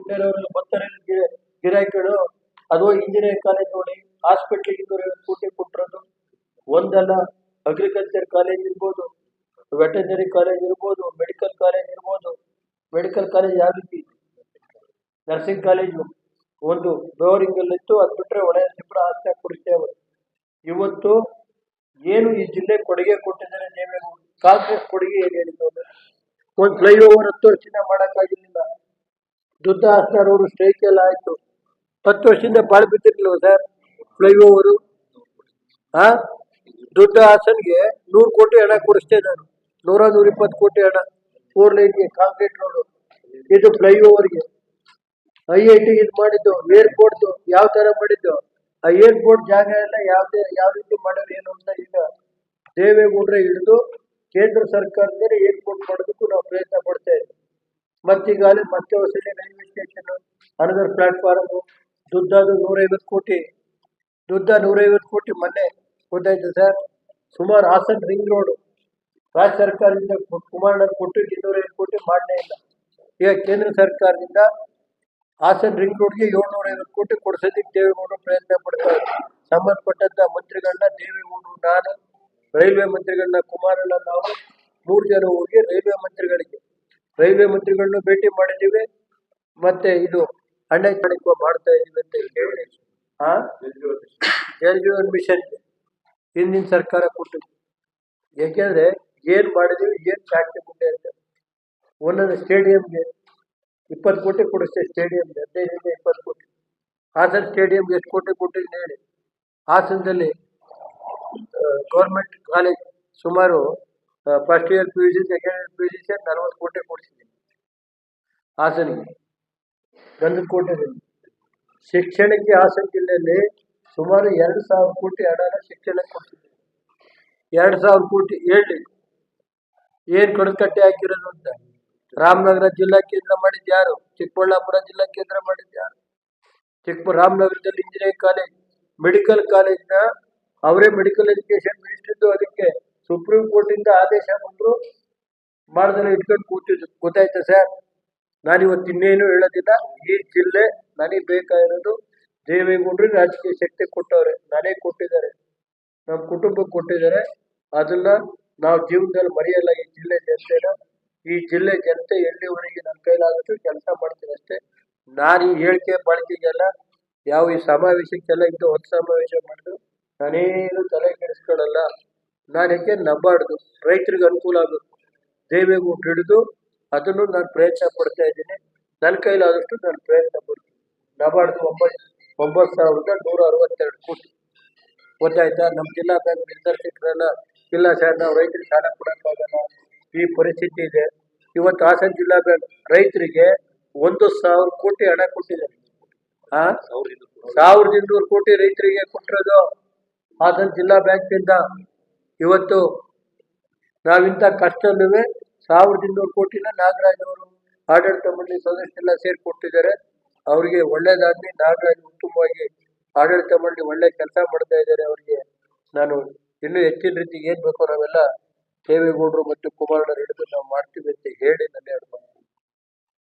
ಪುಟ್ಟೇರವರೆಲ್ಲ ಬರ್ತಾರೆ ಗಿ- ಗಿರಾಕಿಗಳು ಅದು ಇಂಜಿನಿಯರಿಂಗ್ ಕಾಲೇಜ್ ನೋಡಿ ಹಾಸ್ಪಿಟ್ಲಿಗೆ ಇದ್ದವರು ಕೋಟಿ ಕೊಟ್ಟಿರೋದು. ಒಂದಲ್ಲ ಅಗ್ರಿಕಲ್ಚರ್ ಕಾಲೇಜ್ ಇರ್ಬೋದು ವೆಟರ್ನರಿ ಕಾಲೇಜ್ ಇರ್ಬೋದು ಮೆಡಿಕಲ್ ಕಾಲೇಜ್ ಇರ್ಬೋದು. ಮೆಡಿಕಲ್ ಕಾಲೇಜ್ ಯಾವ ರೀತಿ ನರ್ಸಿಂಗ್ ಕಾಲೇಜು ಒಂದು ಇತ್ತು. ಅದು ಬಿಟ್ಟರೆ ಒಳ್ಳೆಯ ನಿಬ್ರ ಆಸ್ತಿ ಕೊಡ್ತೇವೆ ಇವತ್ತು ಏನು ಈ ಜಿಲ್ಲೆ ಕೊಡುಗೆ ಕೊಟ್ಟಿದ್ದಾರೆ ದೇವೇಗೌಡರು ಕಾಂಗ್ರೆಸ್ ಕೊಡುಗೆ ಏನು ಹೇಳಿದ್ದು ಒಂದು ಫ್ಲೈಓವರ್ ಹತ್ತು ವರ್ಷದಿಂದ ಮಾಡೋಕ್ಕಾಗಿರ್ಲಿಲ್ಲ. ದುಡ್ಡ ಅವರು ಸ್ಟ್ರೈಕ್ ಎಲ್ಲ ಆಯ್ತು. ಹತ್ತು ವರ್ಷದಿಂದ ಬಾಳ್ ಬಿದ್ದಿರ್ಲಿಲ್ವ ಸರ್? ಫ್ಲೈಓವರು ಹಾ ದುಡ್ಡ ಹಾಸನ್ಗೆ ನೂರು ಕೋಟಿ ಹಣ ಕೊಡಿಸ್ತೇ ನಾನು. ನೂರ ನೂರ ಇಪ್ಪತ್ತು ಕೋಟಿ ಹಣ. ಫೋರ್ ಲೈನ್ಗೆ ಕಾಂಕ್ರೀಟ್ ರೋಡು ಇದು ಫ್ಲೈಓವರ್ಗೆ ಐ ಐ ಟಿ ಇದು ಮಾಡಿದ್ದು ಏರ್ಪೋರ್ಟ್ ಯಾವ ತರ ಮಾಡಿದ್ದು? ಆ ಏರ್ಪೋರ್ಟ್ ಜಾಗ ಎಲ್ಲ ಯಾವುದೇ, ಯಾವ ರೀತಿ ಮಾಡೋದು ಏನು ಅಂತ ಈಗ ದೇವೇಗೌಡ್ರೆ ಹಿಡಿದು ಕೇಂದ್ರ ಸರ್ಕಾರದಲ್ಲಿ ಏರ್ಪೋರ್ಟ್ ಮಾಡೋದಕ್ಕೂ ನಾವು ಪ್ರಯತ್ನ ಪಡ್ತಾ ಇದ್ದೀವಿ ಮತ್ತೀಗಾಗಲೇ ಮತ್ತೆ ವಸತಿ ಅನದರ್ ಪ್ಲಾಟ್ಫಾರ್ಮ್ ದುಡ್ಡದು ನೂರೈವತ್ತು ಕೋಟಿ ದುಡ್ಡ ನೂರೈವತ್ತು ಕೋಟಿ ಮೊನ್ನೆ ಗೊತ್ತಾಯ್ತು ಸರ್ ಸುಮಾರು ಹಾಸನ್ ರಿಂಗ್ ರೋಡ್ ರಾಜ್ಯ ಸರ್ಕಾರದಿಂದ ಕುಮಾರಣ್ಣ ಕೊಟ್ಟು ಇನ್ನೂರೈವತ್ತು ಕೋಟಿ ಮಾಡಲೇ ಇಲ್ಲ ಈಗ ಕೇಂದ್ರ ಸರ್ಕಾರದಿಂದ ಹಾಸನ್ ರಿಂಗ್ ರೋಡ್ಗೆ ಏಳ್ನೂರ ಐವತ್ತು ಕೋಟಿ ಕೊಡಿಸೋದಕ್ಕೆ ದೇವೇಗೌಡರು ಪ್ರಯತ್ನ ಪಡ್ತಾರೆ ಸಂಬಂಧಪಟ್ಟಂತ ಮಂತ್ರಿಗಳನ್ನ ದೇವೇಗೌಡರು ನಾನು ರೈಲ್ವೆ ಮಂತ್ರಿಗಳನ್ನ ಕುಮಾರಣ್ಣ ನಾವು ಮೂರು ಜನ ಹೋಗಿ ರೈಲ್ವೆ ಮಂತ್ರಿಗಳಿಗೆ. ರೈಲ್ವೆ ಮಂತ್ರಿಗಳನ್ನ ಭೇಟಿ ಮಾಡಿದ್ದೀವಿ. ಮತ್ತೆ ಇದು ಅಣ್ಣ ಕಣಿಕ ಮಾಡ್ತಾ ಇದೀವಿ ಅಂತ ಹೇಳಿ ಮಿಷನ್ಗೆ ಹಿಂದಿನ ಸರ್ಕಾರ ಕೊಟ್ಟಿದ್ದು. ಯಾಕೆಂದ್ರೆ ಏನ್ ಮಾಡಿದೀವಿ, ಏನ್ ಫ್ಯಾಕ್ಟ್ರಿ ಮುಂದೆ ಅಂತ. ಒಂದೊಂದು ಸ್ಟೇಡಿಯಂಗೆ ಇಪ್ಪತ್ತು ಕೋಟಿ ಕೊಡಿಸ್ತೇವೆ ಸ್ಟೇಡಿಯಂಗೆ, ಹದಿನೈದರಿಂದ ಇಪ್ಪತ್ತು ಕೋಟಿ. ಹಾಸನ ಸ್ಟೇಡಿಯಂಗೆ ಎಷ್ಟು ಕೋಟಿ ಕೊಟ್ಟಿದ್ದೀನಿ ಹೇಳಿ. ಹಾಸನದಲ್ಲಿ ಗೌರ್ಮೆಂಟ್ ಕಾಲೇಜ್ ಸುಮಾರು first year P U G second year P U G ಸೇರಿ ನಲ್ವತ್ತು ಕೋಟಿ ಕೊಡಿಸಿದ್ದೀನಿ ಹಾಸನಿಗೆ ಗಂಧದ ಕೋಟೆದಲ್ಲಿ ಶಿಕ್ಷಣಕ್ಕೆ ಹಾಸನ ಜಿಲ್ಲೆಯಲ್ಲಿ ಸುಮಾರು ಎರಡು ಸಾವಿರ ಕೋಟಿ ಹಣನ ಶಿಕ್ಷಣಕ್ಕೆ ಕೊಡ್ತಿದ್ದೆ ಎರಡು ಸಾವಿರ ಕೋಟಿ ಹೇಳಿ, ಏನು ಕಡತಟ್ಟಿ ಹಾಕಿರೋದು ಅಂತ? ರಾಮನಗರ ಜಿಲ್ಲಾ ಕೇಂದ್ರ ಮಾಡಿದ್ದು ಯಾರು? ಚಿಕ್ಕಬಳ್ಳಾಪುರ ಜಿಲ್ಲಾ ಕೇಂದ್ರ ಮಾಡಿದ್ದು ಯಾರು? ಚಿಕ್ಕ ರಾಮನಗರದಲ್ಲಿ ಇಂಜಿನಿಯರಿಂಗ್ ಕಾಲೇಜ್, ಮೆಡಿಕಲ್ ಕಾಲೇಜ್ನ ಅವರೇ ಮೆಡಿಕಲ್ ಎಜುಕೇಶನ್ ಮಿನಿಸ್ಟ್ರಿದ್ದು ಅದಕ್ಕೆ ಸುಪ್ರೀಂ ಕೋರ್ಟಿಂದ ಆದೇಶ ಬಂದರು ಮಾಡ್ದಲ್ಲ ಇಟ್ಕೊಂಡು ಕೂತಿದ್ದು. ಗೊತ್ತಾಯ್ತಾ ಸರ್? ನಾನಿವತ್ತು ಇನ್ನೇನು ಹೇಳೋದಿಲ್ಲ. ಈ ಜಿಲ್ಲೆ ನನಗೆ ಬೇಕಾಗಿರೋದು ದೇವೇಗೌಡರು ರಾಜಕೀಯ ಶಕ್ತಿ ಕೊಟ್ಟವ್ರೆ. ನನಗೆ ಕೊಟ್ಟಿದ್ದಾರೆ. ನಮ್ಮ ಕುಟುಂಬಕ್ಕೆ ಕೊಟ್ಟಿದ್ದಾರೆ. ಅದನ್ನ ನಾವು ಜೀವನದಲ್ಲಿ ಮರೆಯಲ್ಲ ಈ ಜಿಲ್ಲೆ ಜನತೆನ. ಈ ಜಿಲ್ಲೆ ಜನತೆ ಎಲ್ಲಿವರೆಗೆ ನನ್ನ ಕೈಲಾಗುತ್ತೆ ಕೆಲಸ ಮಾಡ್ತೀನಿ ಅಷ್ಟೇ. ನಾನು ಈ ಹೇಳಿಕೆ ಬಾಳಿಕೆಗೆಲ್ಲ ಯಾವ ಈ ಸಮಾವೇಶಕ್ಕೆಲ್ಲ ಇದ್ದು ಹೊಸ ಸಮಾವೇಶ ಮಾಡಿದ್ರು, ನಾನೇನು ತಲೆ ಕೆಡಿಸ್ಕೊಳ್ಳಲ್ಲ ನಾನು ಯಾಕೆ ರೈತರಿಗೆ ಅನುಕೂಲ ಆಗಬೇಕು. ದೇವೇಗೌಡರು ಹಿಡಿದು ಅದನ್ನು ನಾನು ಪ್ರಯತ್ನ ಪಡ್ತಾ ಇದ್ದೀನಿ. ನನ್ನ ಕೈಲಾದಷ್ಟು ನಾನು ಪ್ರಯತ್ನ ಪಡ್ತೀನಿ. ನಬಾರ್ದು ಒಂಬತ್ತು ಒಂಬತ್ತು ಸಾವಿರದ ನೂರ ಅರವತ್ತೆರಡು ಕೋಟಿ. ಗೊತ್ತಾಯ್ತಾ? ನಮ್ಮ ಜಿಲ್ಲಾ ಬ್ಯಾಂಕ್ ನಿರ್ದೇಶಕರೆಲ್ಲ, ಇಲ್ಲ ಸರ್, ನಾವು ರೈತರಿಗೆ ಸಾಲ ಕೊಡೋಕ್ಕಾಗಲ್ಲ ಈ ಪರಿಸ್ಥಿತಿ ಇದೆ. ಇವತ್ತು ಹಾಸನ ಜಿಲ್ಲಾ ಬ್ಯಾಂಕ್ ರೈತರಿಗೆ ಒಂದು ಸಾವಿರ ಕೋಟಿ ಹಣ ಕೊಟ್ಟಿದೆ. ಆ? ಸಾವಿರದ ಇನ್ನೂರು ಕೋಟಿ ರೈತರಿಗೆ ಕೊಟ್ಟಿರೋದು ಹಾಸನ ಜಿಲ್ಲಾ ಬ್ಯಾಂಕ್ನಿಂದ. ಇವತ್ತು ನಾವಿಂಥ ಕಷ್ಟಲ್ಲೂ ಸಾವಿರದ ಇನ್ನೂರು ಕೋಟಿನ ನಾಗರಾಜ್ ಅವರು ಆಡಳಿತ ಮಂಡಳಿ ಸದಸ್ಯರೆಲ್ಲ ಎಲ್ಲ ಕೊಟ್ಟಿದ್ದಾರೆ. ಅವರಿಗೆ ಒಳ್ಳೇದಾಗ್ಲಿ, ನಾಗರಾಜ್ ಉತ್ತಮವಾಗಿ ಆಡಳಿತ ಮಂಡಳಿ ಒಳ್ಳೆ ಕೆಲಸ ಮಾಡ್ತಾ ಇದ್ದಾರೆ ಅವರಿಗೆ. ನಾನು ಇನ್ನೂ ಹೆಚ್ಚಿನ ರೀತಿ ಏನ್ ಬೇಕೋ ನಾವೆಲ್ಲ ದೇವೇಗೌಡರು ಮತ್ತು ಕುಮಾರಣ್ಣ ಹಿಡಿದು ನಾವು ಮಾಡ್ತೀವಿ ಅಂತ ಹೇಳಿ ನಾನು ಹೇಳ್ಬೋದು